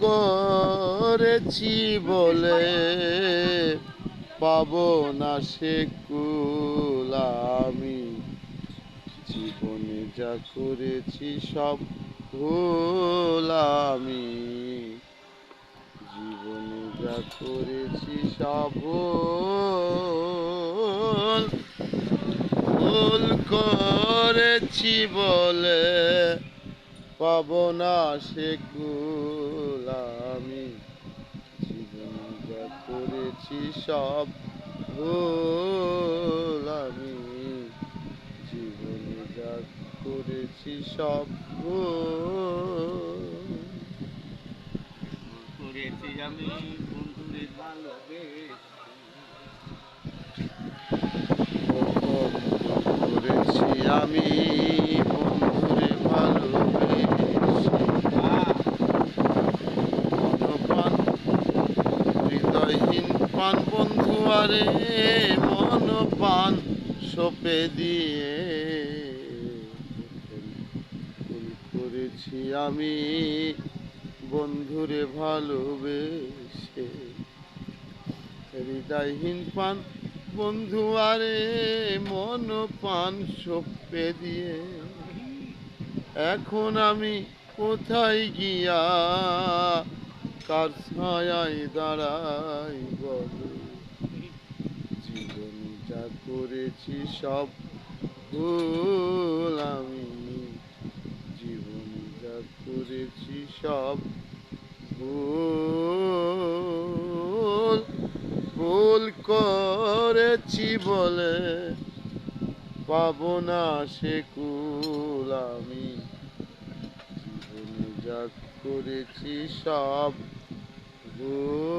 করেছি বলে পাবো না সে কুল আমি। জীবনে যা করেছি সব ভুল আমি। জীবনে যা করেছি সব ভুল ভুল করেছি বলে পাবো না সে আমি জীবনে যা করেছি সব ভুল আমি জীবনে যা করেছি সব করেছি আমি ভালোবেসে। ভুল করেছি আমি বন্ধুরে ভালোবেসে মনপান হৃদয়হীন পান বন্ধু, আরে মন পান সপে দিয়ে। করেছি আমি বন্ধুরে ভালোবেসে। হৃদয়হীন পান বন্ধু, আরে মন পান সপে দিয়ে। এখন আমি কোথায় গিয়া কার ছায়ায় দাঁড়াই বল। জীবন যা করেছি সব ভুল আমি। জীবন যা করেছি সব ভুল ভুল করেছি বলে পাবো না সে কুল আমি। জীবনে যা করেছি সব Gol!